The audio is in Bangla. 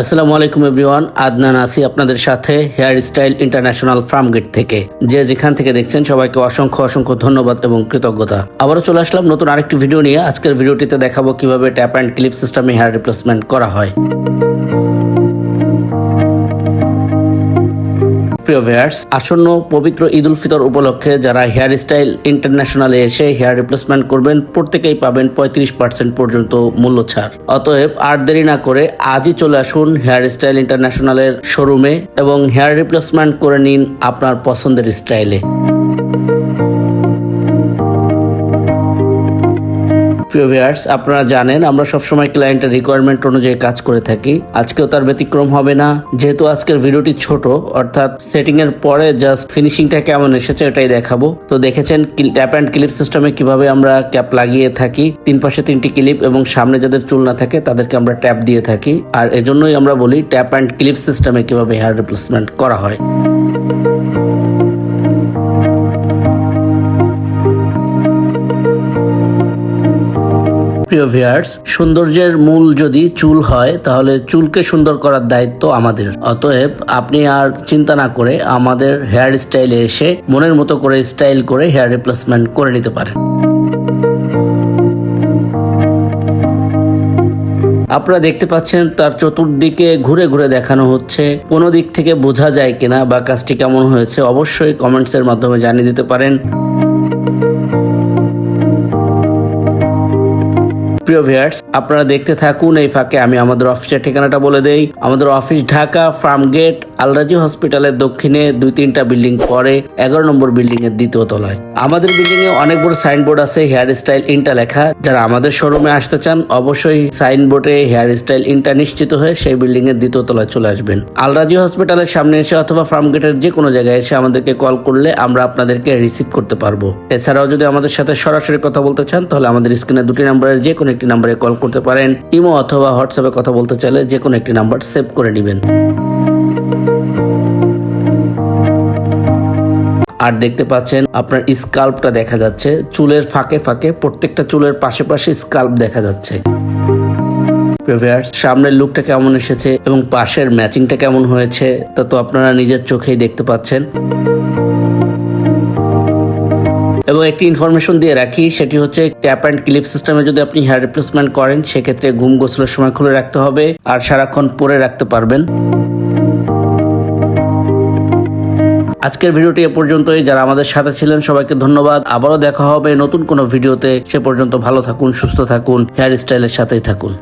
আসসালামু আলাইকুম এভরিওয়ান, আদনান আসি আপনাদের সাথে hair style international Farmgate থেকে। যে যেখান থেকে দেখছেন সবাইকে অসংখ্য অসংখ্য ধন্যবাদ এবং কৃতজ্ঞতা। আবারও চলে আসলাম নতুন আরেকটি ভিডিও নিয়ে। আজকের ভিডিওটিতে দেখাবো কীভাবে ট্যাপ অ্যান্ড ক্লিপ সিস্টেমে হেয়ার রিপ্লেসমেন্ট করা হয়। প্রিয় ভিউয়ার্স আসন্ন পবিত্র ঈদ উল ফিতর উপলক্ষে যারা হেয়ার স্টাইল ইন্টারন্যাশনালে এসে হেয়ার রিপ্লেসমেন্ট করবেন, প্রত্যেকেই পাবেন পঁয়ত্রিশ পার্সেন্ট পর্যন্ত মূল্য ছাড় অতএব আর দেরি না করে আজই চলে আসুন হেয়ার স্টাইল ইন্টারন্যাশনালের শোরুমে এবং হেয়ার রিপ্লেসমেন্ট করে নিন আপনার পছন্দের স্টাইলে প্রিয় ভিউয়ার্স আপনারা জানেন আমরা সবসময় ক্লায়েন্টের রিকোয়ারমেন্ট অনুযায়ী কাজ করে থাকি। আজকেও তার ব্যতিক্রম হবে না। যেহেতু আজকের ভিডিওটি ছোট, অর্থাৎ সেটিং এর পরে জাস্ট ফিনিশিংটা কেমন এসেছে এটাই দেখাবো। তো দেখেছেন ট্যাপ অ্যান্ড ক্লিপ সিস্টেমে কীভাবে আমরা ক্যাপ লাগিয়ে থাকি। তিন পাশে তিনটি ক্লিপ এবং সামনে যাদের চুল না থাকে, তাদেরকে আমরা ট্যাপ দিয়ে থাকি। আর এজন্যই আমরা বলি ট্যাপ অ্যান্ড ক্লিপ সিস্টেমে কীভাবে হেয়ার রিপ্লেসমেন্ট করা হয়। প্রিয় ভিউয়ার্স সৌন্দর্যের মূল যদি চুল হয়, তাহলে চুলকে সুন্দর করার দায়িত্ব আমাদের। অতএব আপনি আর চিন্তা না করে আমাদের হেয়ার স্টাইলে এসে মনের মতো করে স্টাইল করে হেয়ার রিপ্লেসমেন্ট করে নিতে পারেন। আপনারা দেখতে পাচ্ছেন তার চতুর্দিকে ঘুরে ঘুরে দেখানো হচ্ছে। কোনো দিক থেকে বোঝা যায় কিনা বা কাজটি কেমন হয়েছে, অবশ্যই কমেন্টস এর মাধ্যমে জানিয়ে দিতে পারেন। প্রিয় ভিউয়ার্স আপনারা দেখতে থাকুন এই ফাঁকে আমি আমাদের অফিসের ঠিকানাটা বলে দেই। আমাদের অফিস ঢাকা ফার্ম গেট, আলরাজি হসপিটালের দক্ষিণে দুই তিনটা বিল্ডিং পরে এগারো নম্বর বিল্ডিং এর দ্বিতীয় তলায়। আমাদের বিল্ডিং এ অনেক বড় সাইনবোর্ড আছে, হেয়ার স্টাইল ইনটা লেখা। যারা আমাদের শোরুমে আসতে চান, অবশ্যই সাইনবোর্ডে হেয়ার স্টাইল ইনটা নিশ্চিত হয়ে সেই বিল্ডিং এর দ্বিতীয় তলায় চলে আসবেন। আলরাজি হসপিটালের সামনে এসে অথবা ফার্ম গেটের যে কোনো জায়গায় এসে আমাদেরকে কল করলে আমরা আপনাদেরকে রিসিভ করতে পারব। এছাড়াও যদি আমাদের সাথে সরাসরি কথা বলতে চান, তাহলে আমাদের স্ক্রিনে দুটি নাম্বারের যে কোনো একটি নাম্বারে কল করতে পারেন, ইমো অথবা হোয়াটসঅ্যাপে কথা বলতে চাইলে যে কোনো একটি নাম্বার সেভ করে নেবেন। আর দেখতে পাচ্ছেন, আপনার স্কাল্পটা দেখা যাচ্ছে, চুলের ফাঁকে ফাঁকে, প্রত্যেকটা চুলের পাশে পাশে স্কাল্প দেখা যাচ্ছে। সামনের লুকটা কেমন এসেছে এবং পাশের ম্যাচিংটা কেমন হয়েছে, তা তো আপনারা নিজের চোখেই দেখতে পাচ্ছেন। এবং একটি ইনফরমেশন দিয়ে রাখি, সেটি হচ্ছে ট্যাপ অ্যান্ড ক্লিপ সিস্টেমে যদি আপনি হেয়ার রিপ্লেসমেন্ট করেন, সেক্ষেত্রে ঘুম গোসলের সময় খুলে রাখতে হবে আর সারাক্ষণ পরে রাখতে পারবেন। আজকের ভিডিওটি এ পর্যন্তই। যারা আমাদের সাথে ছিলেন, সবাইকে ধন্যবাদ। আবারও দেখা হবে নতুন কোনো ভিডিওতে। সে পর্যন্ত ভালো থাকুন, সুস্থ থাকুন হেয়ার স্টাইলের সাথেই থাকুন।